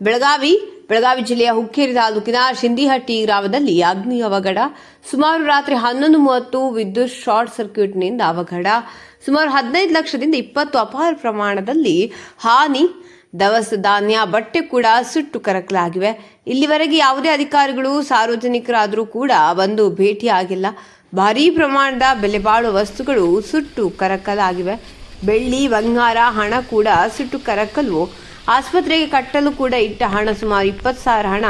ಬೆಳಗಾವಿ ಬೆಳಗಾವಿ ಜಿಲ್ಲೆಯ ಹುಕ್ಕೇರಿ ತಾಲೂಕಿನ ಶಿಂದಿಹಟ್ಟಿ ಗ್ರಾಮದಲ್ಲಿ ಅಗ್ನಿ ಅವಘಡ. ಸುಮಾರು ರಾತ್ರಿ ಹನ್ನೊಂದು ಮೂವತ್ತು ವಿದ್ಯುತ್ ಶಾರ್ಟ್ ಸರ್ಕ್ಯೂಟ್ನಿಂದ ಅವಘಡ. ಸುಮಾರು ಹದಿನೈದು ಲಕ್ಷದಿಂದ ಇಪ್ಪತ್ತು ಅಪಾರ ಪ್ರಮಾಣದಲ್ಲಿ ಹಾನಿ. ದವಸ ಧಾನ್ಯ, ಬಟ್ಟೆ ಕೂಡ ಸುಟ್ಟು ಕರಕಲಾಗಿವೆ. ಇಲ್ಲಿವರೆಗೆ ಯಾವುದೇ ಅಧಿಕಾರಿಗಳು, ಸಾರ್ವಜನಿಕರಾದರೂ ಕೂಡ ಬಂದು ಭೇಟಿಯಾಗಿಲ್ಲ. ಭಾರೀ ಪ್ರಮಾಣದ ಬೆಲೆ ಬಾಳುವ ವಸ್ತುಗಳು ಸುಟ್ಟು ಕರಕಲಾಗಿವೆ. ಬೆಳ್ಳಿ, ಬಂಗಾರ, ಹಣ ಕೂಡ ಸುಟ್ಟು ಕರಕಲು ಆಸ್ಪತ್ರೆಗೆ ಕಟ್ಟಲು ಕೂಡ ಇಟ್ಟ ಹಣ ಸುಮಾರು ಇಪ್ಪತ್ತು ಸಾವಿರ ಹಣ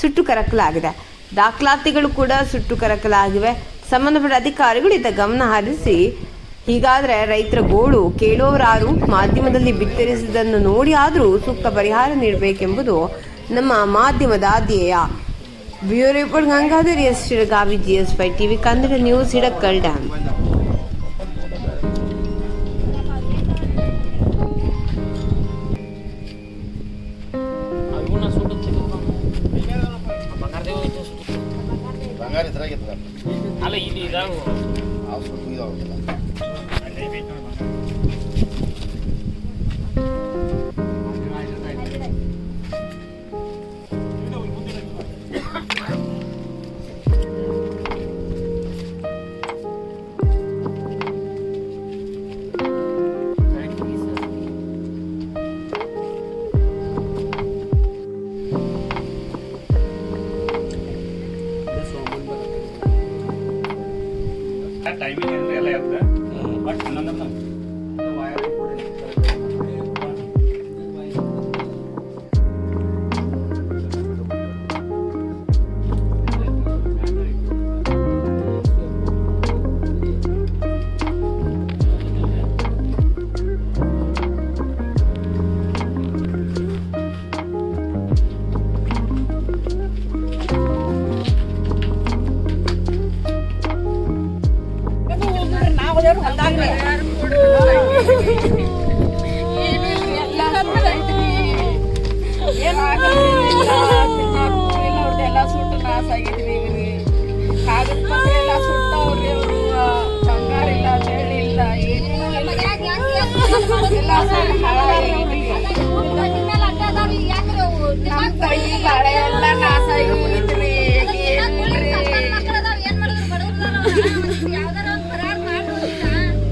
ಸುಟ್ಟು ಕರಕಲಾಗಿದೆ. ದಾಖಲಾತಿಗಳು ಕೂಡ ಸುಟ್ಟು ಕರಕಲಾಗಿವೆ. ಸಂಬಂಧಪಟ್ಟ ಅಧಿಕಾರಿಗಳು ಇದ್ದ ಗಮನ ಹರಿಸಿ, ಹೀಗಾದ್ರೆ ರೈತರ ಗೋಳು ಕೇಳೋರಾರು, ಮಾಧ್ಯಮದಲ್ಲಿ ಬಿತ್ತರಿಸಿದ್ದನ್ನು ನೋಡಿ ಆದರೂ ಸೂಕ್ತ ಪರಿಹಾರ ನೀಡಬೇಕೆಂಬುದು ನಮ್ಮ ಮಾಧ್ಯಮದ ಧ್ಯೇಯ bureau report Gangadhar S. Shiragavi G S five TV, Kannada news Hidkal dam હાલે ઈ દી જાવ આવશું તું જાવ ಟೈಮಿಂಗ್ ಅಂದ್ರೆ ಎಲ್ಲ ಇರುತ್ತೆ ಬಟ್ ಹನ್ನೊಂದು ಆಗಿದ್ವಿ. ಕಾಗದ ಪತ್ರ ಎಲ್ಲ ಸುಟ್ಟವ್ರಿ ಅವರು ಬಂಗಾರ ಇಲ್ಲ, ಬೆಳ್ಳಿ ಇಲ್ಲ, ಏನೇನೂ ಇಲ್ಲ ಎಲ್ಲ ಸುಟ್ಟು ಹಾಳಾಗಿದ್ವಿ. ನಮ್ ಕೈ ಬಾಳೆ ಎಲ್ಲ ನಾಶ ಆಗಿದ್ವಿ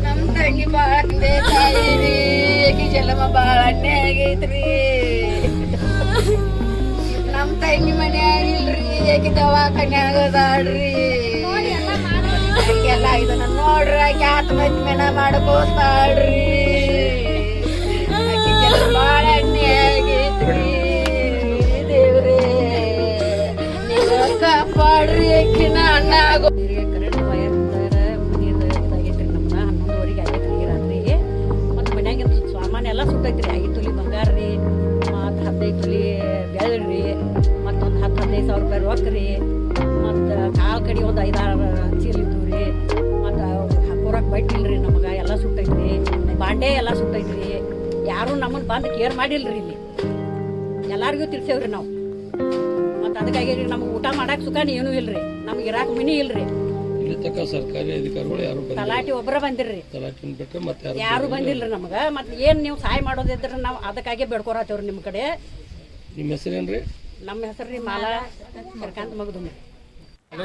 ನಮ್ಮ ತಂಗಿ ಬಾಳ ಬೇಕಾಗಿರಿ ಆಕಿ ಜಲಮ ಬಾಳ ಅನ್ಯ ಆಗೈತ್ರಿ ನಮ್ಮ ತಂಗಿ ಮನೆ ಅದಾಳ್ರಿ. ಆಕೆಲ್ಲ ಇದನ್ನ ನೋಡ್ರಿ ಆಕಿ ಆತ್ಮಹತ್ಯೆ ಮಾಡ್ಕೋತಾಳ್ರಿ. ಸಾವಿರ ರೂಪಾಯಿ ರೊಕ್ಕ ರೀ ಮತ್ತು ಕಾಳು ಕಡಿ ಒಂದು ಐದಾರು ಚೀಲ ಇದ್ದು ರೀ. ಮತ್ತು ಹಾಕೋರಕ್ಕೆ ಬಟ್ಟಿಲ್ಲ ರೀ ನಮಗೆ ಎಲ್ಲ ಸುಟ್ಟೈತ್ರಿ. ಬಾಂಡೆ ಎಲ್ಲ ಸುಟ್ಟೈತ್ರಿ. ಯಾರೂ ನಮ್ಮನ್ನು ಬಂದು ಕೇರ್ ಮಾಡಿಲ್ಲ ರೀ ಇಲ್ಲಿ. ಎಲ್ಲರಿಗೂ ತಿಳ್ಸೇವ್ರಿ ನಾವು. ಮತ್ತು ಅದಕ್ಕಾಗಿ ನಮ್ಗೆ ಊಟ ಮಾಡಕ್ಕೆ ಸುಖಾನ ಏನೂ ರೀ ನಮ್ಗೆ ಇರಾಕ್ ಮಿನಿ ಇಲ್ಲ ರೀ ಸರ್ಕಾರಿ ಅಧಿಕಾರಿಗಳು ಯಾರು ತಲಾಟಿ ಒಬ್ಬರ ಬಂದಿರ್ರಿ. ತಲಾಟಿ ಬಿಟ್ಟರೆ ಮತ್ತೆ ಯಾರು ಬಂದಿಲ್ಲ. ಬಂದಿಲ್ರಿ ನಮ್ಗೆ. ಮತ್ತೆ ಏನು ನೀವು ಸಹಾಯ ಮಾಡೋದಿದ್ರೆ ನಾವು ಅದಕ್ಕಾಗಿ ಬೇಡ್ಕೊರತ್ತೇವ್ರಿ ನಿಮ್ಮ ಕಡೆ. ನಿಮ್ಮ ಹೆಸರೇನ್ರಿ? ನಮ್ಮ ಹೆಸರು ರೀ ಮಾಲಾ.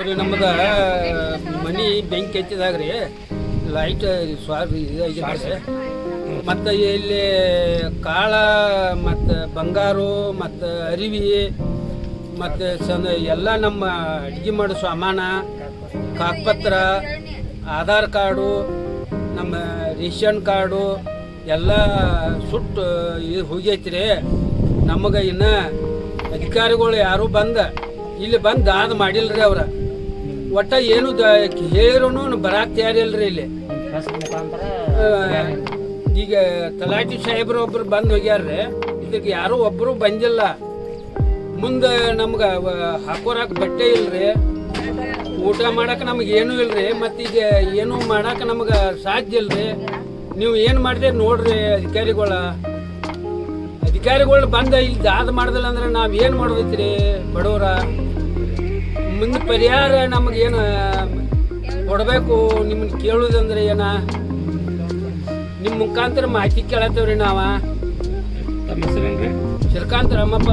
ರೀ, ನಮ್ದು ಮನಿ ಬೆಂಕಿ ಹಚ್ಚಿದಾಗ ರೀ. ಲೈಟ್ ಸ್ವಾರ್, ಇದಾಗಿದೆ ಮತ್ತು ಇಲ್ಲಿ ಕಾಳ, ಮತ್ತು ಬಂಗಾರು, ಮತ್ತು ಅರಿವಿ, ಮತ್ತು ಸಣ್ಣ ಎಲ್ಲ ನಮ್ಮ ಅಡುಗೆ ಮಾಡೋ ಸಾಮಾನ, ಕಾಗಪತ್ರ, ಆಧಾರ್ ಕಾರ್ಡು, ನಮ್ಮ ರೇಷನ್ ಕಾರ್ಡು, ಎಲ್ಲ ಸುಟ್ಟು ಹೋಗೈತ್ರಿ. ನಮಗೆ ಇನ್ನು ಅಧಿಕಾರಿಗಳು ಯಾರು ಬಂದ, ಇಲ್ಲಿ ಬಂದು ದಾದ ಮಾಡಿಲ್ರಿ ಅವ್ರ. ಒಟ್ಟ ಏನು ಹೇಳಿರೂ ಬರಾಕ್ ತಯಾರಿಲ್ರಿ ಇಲ್ಲಿ. ಈಗ ತಲಾಟಿ ಸಾಹೇಬ್ರು ಒಬ್ರು ಬಂದು ಹೋಗ್ಯಾರ್ರಿ. ಇದಕ್ಕೆ ಯಾರು ಒಬ್ರು ಬಂದಿಲ್ಲ. ಮುಂದೆ ನಮ್ಗೆ ಹಾಕೋರಾಕ ಬಟ್ಟೆ ಇಲ್ರಿ. ಊಟ ಮಾಡಕ್ಕೆ ನಮ್ಗೆ ಏನೂ ಇಲ್ರಿ. ಮತ್ತೀಗ ಏನು ಮಾಡಕ್ಕೆ ನಮ್ಗೆ ಸಾಧ್ಯ ಇಲ್ರಿ. ನೀವು ಏನು ಮಾಡಿದೆ ನೋಡ್ರಿ ಅಧಿಕಾರಿಗಳ. ಅಧಿಕಾರಿಗಳು ಬಂದ ಇಲ್ಲಿ ದಾದ ಮಾಡ್ದಿಲ್ಲ ಅಂದ್ರೆ ನಾವು ಏನು ಮಾಡೋದೈತ್ರಿ ಬಡವರ? ಮುಂದೆ ಪರಿಹಾರ ನಮಗೇನು ಕೊಡಬೇಕು ನಿಮ್ಮನ್ನ ಕೇಳುದಂದ್ರೆ ಏನ? ನಿಮ್ಮ ಮುಖಾಂತರ ಮಾಹಿತಿ ಕೇಳತ್ತೇವ್ರಿ ನಾವು. ತಮ್ಮ ಹೆಸರೇನ್ರಿ? ಶ್ರೀಕಾಂತ್ ರಾಮಪ್ಪ